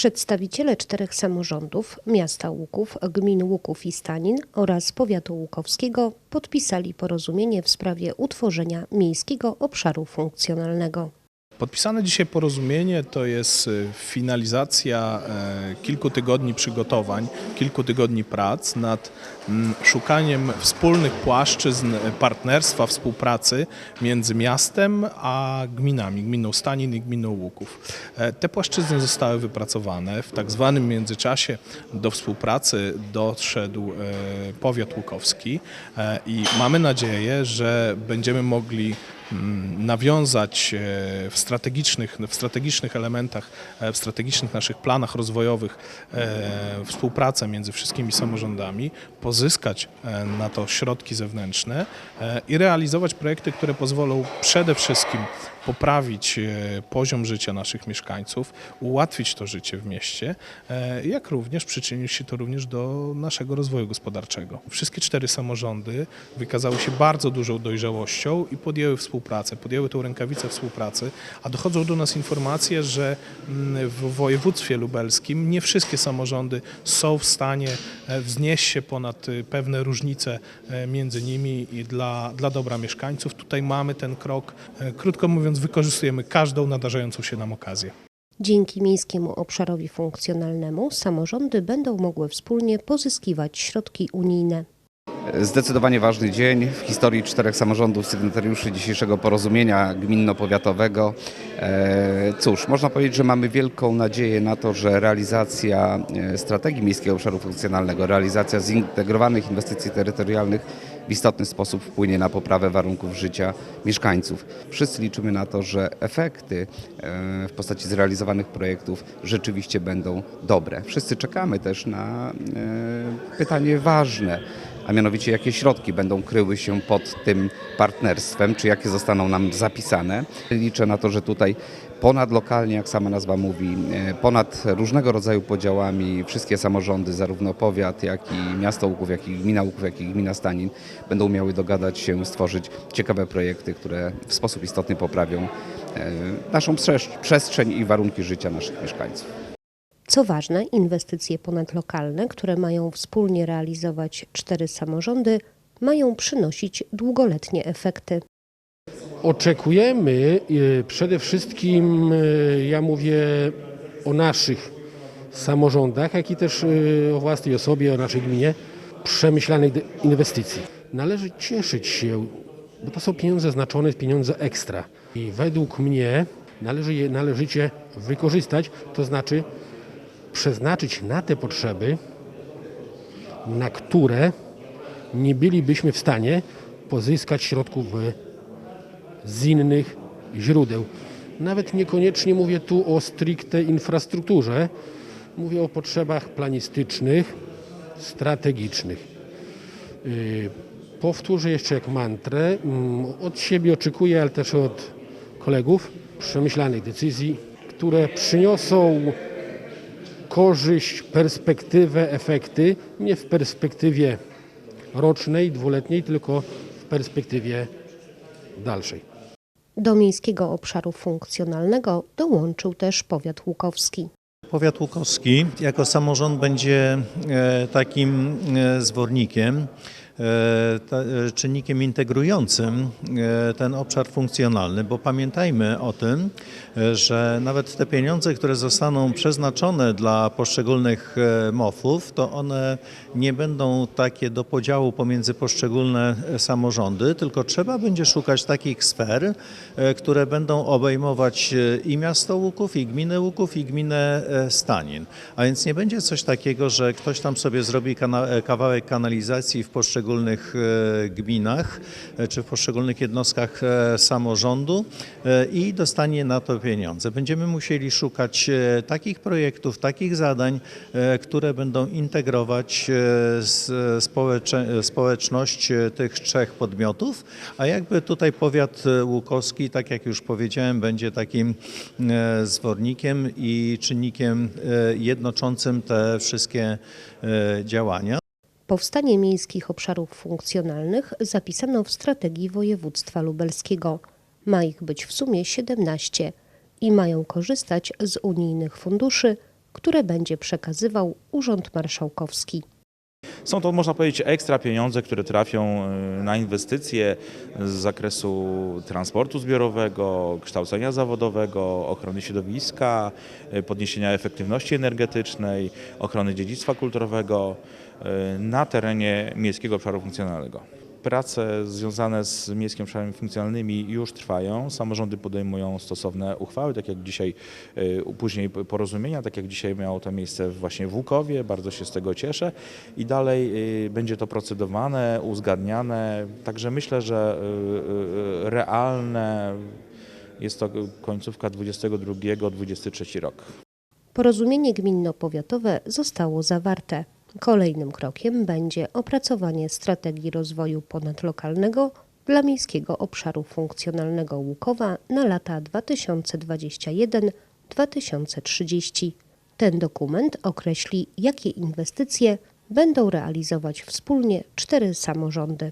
Przedstawiciele czterech samorządów miasta Łuków, gmin Łuków i Stanin oraz powiatu łukowskiego podpisali porozumienie w sprawie utworzenia miejskiego obszaru funkcjonalnego. Podpisane dzisiaj porozumienie to jest y, finalizacja e, kilku tygodni przygotowań, kilku tygodni prac nad mm, szukaniem wspólnych płaszczyzn partnerstwa, współpracy między miastem a gminami, gminą Stanin i gminą Łuków. E, Te płaszczyzny zostały wypracowane. W tak zwanym międzyczasie do współpracy doszedł e, powiat łukowski e, i mamy nadzieję, że będziemy mogli nawiązać e, w strategicznych, w strategicznych elementach, e, w strategicznych naszych planach rozwojowych e, współpracę między wszystkimi samorządami, pozyskać na to środki zewnętrzne i realizować projekty, które pozwolą przede wszystkim poprawić poziom życia naszych mieszkańców, ułatwić to życie w mieście, jak również przyczynić się to również do naszego rozwoju gospodarczego. Wszystkie cztery samorządy wykazały się bardzo dużą dojrzałością i podjęły współpracę, podjęły tą rękawicę współpracy, a dochodzą do nas informacje, że mm, w województwie lubelskim nie wszystkie samorządy są w stanie e, wznieść się ponad y, pewne różnice e, między nimi i dla, dla dobra mieszkańców. Tutaj mamy ten krok, e, krótko mówiąc, wykorzystujemy każdą nadarzającą się nam okazję. Dzięki miejskiemu obszarowi funkcjonalnemu samorządy będą mogły wspólnie pozyskiwać środki unijne. Zdecydowanie ważny dzień w historii czterech samorządów sygnatariuszy dzisiejszego porozumienia gminno-powiatowego. E, Cóż, można powiedzieć, że mamy wielką nadzieję na to, że realizacja e, strategii miejskiego obszaru funkcjonalnego, realizacja zintegrowanych inwestycji terytorialnych w istotny sposób wpłynie na poprawę warunków życia mieszkańców. Wszyscy liczymy na to, że efekty e, w postaci zrealizowanych projektów rzeczywiście będą dobre. Wszyscy czekamy też na pytanie ważne a mianowicie jakie środki będą kryły się pod tym partnerstwem, czy jakie zostaną nam zapisane. Liczę na to, że tutaj ponad lokalnie, jak sama nazwa mówi, e, ponad różnego rodzaju podziałami wszystkie samorządy, zarówno powiat, jak i miasto Łuków, jak i gmina Łuków, jak i gmina Stanin będą miały dogadać się, stworzyć ciekawe projekty, które w sposób istotny poprawią e, naszą przestrzeń i warunki życia naszych mieszkańców. Co ważne, inwestycje ponadlokalne, które mają wspólnie realizować cztery samorządy, mają przynosić długoletnie efekty. Oczekujemy y, przede wszystkim, y, ja mówię o naszych samorządach, jak i też y, o własnej osobie, o naszej gminie, przemyślanej inwestycji. Należy cieszyć się, bo to są pieniądze znaczone, pieniądze ekstra. I według mnie należy je należycie wykorzystać, to znaczy przeznaczyć na te potrzeby, na które nie bylibyśmy w stanie pozyskać środków z innych źródeł. Nawet niekoniecznie mówię tu o stricte infrastrukturze, mówię o potrzebach planistycznych, strategicznych. Yy, Powtórzę jeszcze jak mantrę, mm, od siebie oczekuję, ale też od kolegów, przemyślanych decyzji, które przyniosą korzyść, perspektywę, efekty, nie w perspektywie rocznej, dwuletniej, tylko w perspektywie dalszej. Do miejskiego obszaru funkcjonalnego dołączył też powiat łukowski. Powiat Łukowski jako samorząd będzie e, takim e, zwornikiem, czynnikiem integrującym e, ten obszar funkcjonalny, bo pamiętajmy o tym, e, że nawet te pieniądze, które zostaną przeznaczone dla poszczególnych e, MOF-ów, to one nie będą takie do podziału pomiędzy poszczególne e, samorządy, tylko trzeba będzie szukać takich sfer, e, które będą obejmować e, i miasto Łuków, i gminę Łuków, i gminę e, Stanin. A więc nie będzie coś takiego, że ktoś tam sobie zrobi e, kawałek kanalizacji w poszczególnych e, gminach e, czy w poszczególnych jednostkach e, samorządu i dostanie na to pieniądze. Będziemy musieli szukać takich projektów, takich zadań, które będą integrować społeczność tych trzech podmiotów, a jakby tutaj powiat łukowski, tak jak już powiedziałem, będzie takim zwornikiem i czynnikiem jednoczącym te wszystkie działania. Powstanie miejskich obszarów funkcjonalnych zapisano w strategii województwa lubelskiego. Ma ich być w sumie 17 i mają korzystać z unijnych funduszy które będzie przekazywał Urząd Marszałkowski. Są to, można powiedzieć, ekstra pieniądze, które trafią y, na inwestycje z zakresu transportu zbiorowego, kształcenia zawodowego, ochrony środowiska, y, podniesienia efektywności energetycznej, ochrony dziedzictwa kulturowego y, na terenie miejskiego obszaru funkcjonalnego. Prace związane z miejskimi obszarami funkcjonalnymi już trwają. Samorządy podejmują stosowne uchwały, tak jak dzisiaj, y, później porozumienia, tak jak dzisiaj miało to miejsce właśnie w Łukowie. Bardzo się z tego cieszę. I dalej y, będzie to procedowane, uzgadniane. Także myślę, że y, realne jest to końcówka 22-23 rok. Porozumienie gminno-powiatowe zostało zawarte. Kolejnym krokiem będzie opracowanie strategii rozwoju ponadlokalnego dla Miejskiego Obszaru Funkcjonalnego Łukowa na lata 2021-2030. Ten dokument określi, jakie inwestycje będą realizować wspólnie cztery samorządy.